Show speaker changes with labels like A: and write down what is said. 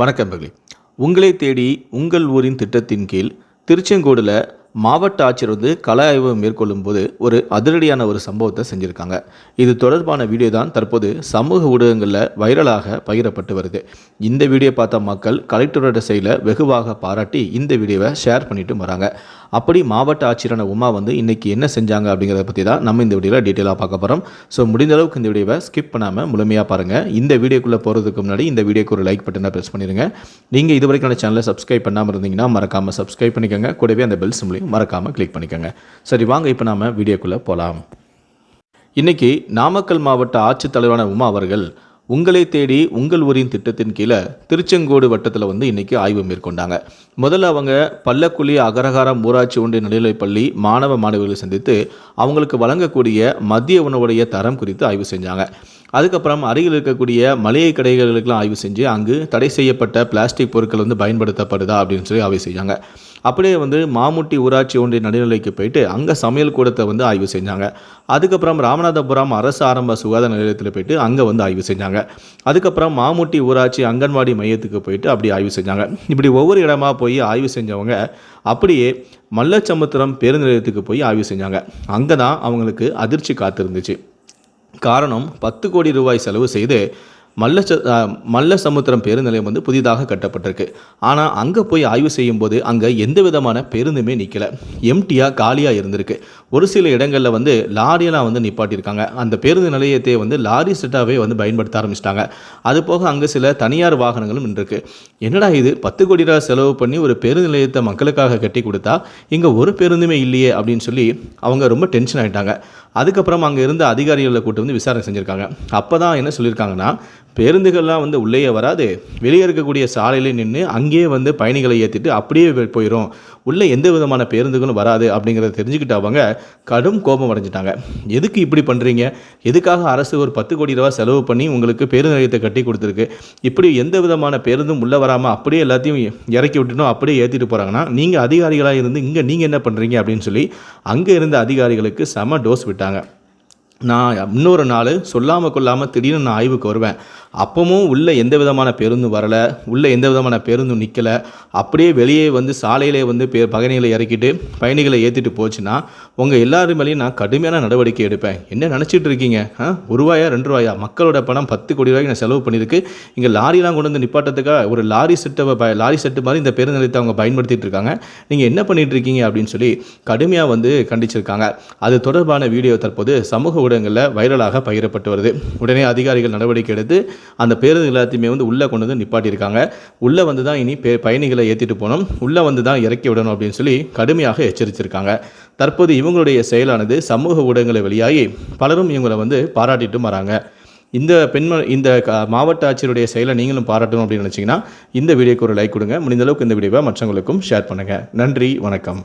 A: வணக்கம் பகலி உங்களை தேடி உங்கள் ஊரின் திட்டத்தின் கீழ் திருச்செங்கோடில் மாவட்ட ஆட்சியர் வந்து கல ஆய்வு மேற்கொள்ளும் போது ஒரு அதிரடியான ஒரு சம்பவத்தை செஞ்சுருக்காங்க. இது தொடர்பான வீடியோ தான் தற்போது சமூக ஊடகங்களில் வைரலாக பகிரப்பட்டு வருது. இந்த வீடியோ பார்த்த மக்கள் கலெக்டரோட செயலை வெகுவாக பாராட்டி இந்த வீடியோவை ஷேர் பண்ணிட்டு வராங்க. அப்படி மாவட்ட ஆட்சியரான உமா வந்து இன்றைக்கி என்ன செஞ்சாங்க அப்படிங்கிறத பற்றி தான் நம்ம இந்த வீடியோவில் டீட்டெயிலாக பார்க்க போகிறோம் ஸோ முடிந்த அளவுக்கு இந்த வீடியோவை ஸ்கிப் பண்ணாமல் முழுமையாக பாருங்கள் இந்த வீடியோக்குள்ளே போகிறதுக்கு முன்னாடி இந்த வீடியோக்கு ஒரு லைக் பட்டனை ப்ரெஸ் பண்ணிடுங்க நீங்கள் இது வரைக்கும் சேனலை சப்ஸ்கிரைப் பண்ணாமல் இருந்தீங்கன்னா மறக்காமல் சப்ஸ்கிரைப் பண்ணிக்கோங்க. கூடவே அந்த பெல் சிம்லையும் மறக்காமல் கிளிக் பண்ணிக்கோங்க. சரி வாங்க இப்போ நாம் வீடியோக்குள்ளே போகலாம் இன்றைக்கி நாமக்கல் மாவட்ட ஆட்சித்தலைவரான உமா அவர்கள் உங்களை தேடி உங்கள் ஊரின் திட்டத்தின் கீழே திருச்செங்கோடு வட்டத்தில் வந்து இன்னைக்கு ஆய்வு மேற்கொண்டாங்க. முதல்ல அவங்க பள்ளக்குழி அகரகாரம் ஊராட்சி ஒன்றிய நடுநிலைப்பள்ளி மாணவ மாணவிகளை சந்தித்து அவங்களுக்கு வழங்கக்கூடிய மதிய உணவுடைய தரம் குறித்து ஆய்வு செஞ்சாங்க. அதுக்கப்புறம் அருகில் இருக்கக்கூடிய மளிகை கடைகளுக்கெல்லாம் ஆய்வு செஞ்சு அங்கு தடை செய்யப்பட்ட பிளாஸ்டிக் பொருட்கள் வந்து பயன்படுத்தப்படுதா அப்படின்னு சொல்லி ஆய்வு செஞ்சாங்க. அப்படியே வந்து மாமுட்டி ஊராட்சி ஒன்றிய நடுநிலைக்கு போயிட்டு அங்கே சமையல் கூடத்தை வந்து ஆய்வு செஞ்சாங்க. அதுக்கப்புறம் ராமநாதபுரம் அரசு ஆரம்ப சுகாதார நிலையத்தில் போயிட்டு அங்கே வந்து ஆய்வு செஞ்சாங்க. அதுக்கப்புறம் மாமுட்டி ஊராட்சி அங்கன்வாடி மையத்துக்கு போயிட்டு அப்படி ஆய்வு செஞ்சாங்க. இப்படி ஒவ்வொரு இடமா போய் ஆய்வு செஞ்சவங்க அப்படியே மல்லச்சமுத்திரம் பேருந்து நிலையத்துக்கு போய் ஆய்வு செஞ்சாங்க. அங்கே தான் அவங்களுக்கு அதிர்ச்சி காத்திருந்துச்சு. காரணம் பத்து கோடி ரூபாய் செலவு செய்து மல்ல மல்ல சமுத்திரம் பேருந்து நிலையம் வந்து புதிதாக கட்டப்பட்டிருக்கு. ஆனால் அங்கே போய் ஆய்வு செய்யும்போது அங்கே எந்த விதமான பேருந்துமே நிற்கலை எம்டியாக காலியாக இருந்திருக்கு. ஒரு சில இடங்களில் வந்து லாரியெல்லாம் வந்து நிப்பாட்டியிருக்காங்க. அந்த பேருந்து நிலையத்தை வந்து லாரி செட்டாகவே வந்து பயன்படுத்த ஆரம்பிச்சிட்டாங்க. அது போக அங்கே சில தனியார் வாகனங்களும் நின்றுருக்கு. என்னடா இது? பத்து கோடி ரூபா செலவு பண்ணி ஒரு பேருந்து நிலையத்தை மக்களுக்காக கட்டி கொடுத்தா இங்கே ஒரு பேருந்துமே இல்லையே அப்படின்னு சொல்லி அவங்க ரொம்ப டென்ஷன் ஆகிட்டாங்க அதுக்கப்புறம் அங்கே இருந்த அதிகாரிகளை கூட்டு வந்து விசாரணை செஞ்சுருக்காங்க. அப்போ தான் என்ன சொல்லியிருக்காங்கன்னா பேருந்துகள்லாம் வந்து உள்ளேயே வராது. வெளியே இருக்கக்கூடிய சாலையிலே நின்று அங்கேயே வந்து பயணிகளை ஏற்றிட்டு அப்படியே போயிடும் உள்ளே எந்த விதமான பேருந்துகளும் வராது அப்படிங்கிறத தெரிஞ்சுக்கிட்டு அவங்க கடும் கோபம் அடைஞ்சிட்டாங்க. எதுக்கு இப்படி பண்ணுறீங்க எதுக்காக அரசு ஒரு பத்து கோடி ரூபா செலவு பண்ணி உங்களுக்கு பேருந்து நிலையத்தை கட்டி கொடுத்துருக்கு? இப்படி எந்த விதமான பேருந்தும் உள்ளே வராமல் அப்படியே எல்லாத்தையும் இறக்கி விட்டுனோ அப்படியே ஏற்றிட்டு போகிறாங்கன்னா நீங்கள் அதிகாரிகளாக இருந்து இங்கே நீங்கள் என்ன பண்ணுறீங்க அப்படின்னு சொல்லி அங்கே இருந்த அதிகாரிகளுக்கு செம டோஸ் விட்டாங்க. நான் இன்னொரு நாள் சொல்லாமல் கொள்ளாமல் திடீர்னு நான் ஆய்வுக்கு வருவேன். அப்பவும் உள்ளே எந்த விதமான பேருந்தும் வரலை. உள்ளே எந்த விதமான பேருந்தும் நிற்கலை அப்படியே வெளியே வந்து சாலையிலே வந்து பே பயணிகளை இறக்கிட்டு பயணிகளை ஏற்றிட்டு போச்சுன்னா உங்கள் எல்லாரும் மேலேயும் நான் கடுமையான நடவடிக்கை எடுப்பேன். என்ன நினச்சிட்டு இருக்கீங்க? ஆ? ஒரு ரூபாயா ரெண்டு ரூபாயா? மக்களோட பணம் பத்து கோடி ரூபாய்க்கு நான் செலவு பண்ணியிருக்கு. இங்கே லாரிலாம் கொண்டு வந்து நிப்பாட்டத்துக்காக ஒரு லாரி செட்டை ப லாரி செட்டு மாதிரி இந்த பேருந்து நிலையத்தை அவங்க பயன்படுத்திட்டு இருக்காங்க. நீங்கள் என்ன பண்ணிட்டு இருக்கீங்க அப்படின்னு சொல்லி கடுமையாக வந்து கண்டிச்சிருக்காங்க. அது தொடர்பான வீடியோ தற்போது சமூக ஊடகங்களில் வைரலாக பகிரப்பட்டு வருது. உடனே அதிகாரிகள் நடவடிக்கை எடுத்து அந்த பேருந்து எல்லாத்தையுமே வந்து உள்ளே கொண்டு வந்து நிப்பாட்டியிருக்காங்க. உள்ளே வந்து தான் இனி பே பயணிகளை ஏற்றிட்டு போகணும். உள்ளே வந்து தான் இறக்கி விடணும் அப்படின்னு சொல்லி கடுமையாக எச்சரிச்சிருக்காங்க. தற்போது இவங்களுடைய செயலானது சமூக ஊடகங்களை வெளியாகி பலரும் இவங்களை வந்து பாராட்டிட்டும் வராங்க. இந்த பெண்ம இந்த மாவட்ட ஆட்சியருடைய செயலை நீங்களும் பாராட்டணும் அப்படின்னு நினச்சிங்கன்னா இந்த வீடியோக்கு ஒரு லைக் கொடுங்க. முடிந்த அளவுக்கு இந்த வீடியோவை மற்றவங்களுக்கும் ஷேர் பண்ணுங்கள் நன்றி வணக்கம்.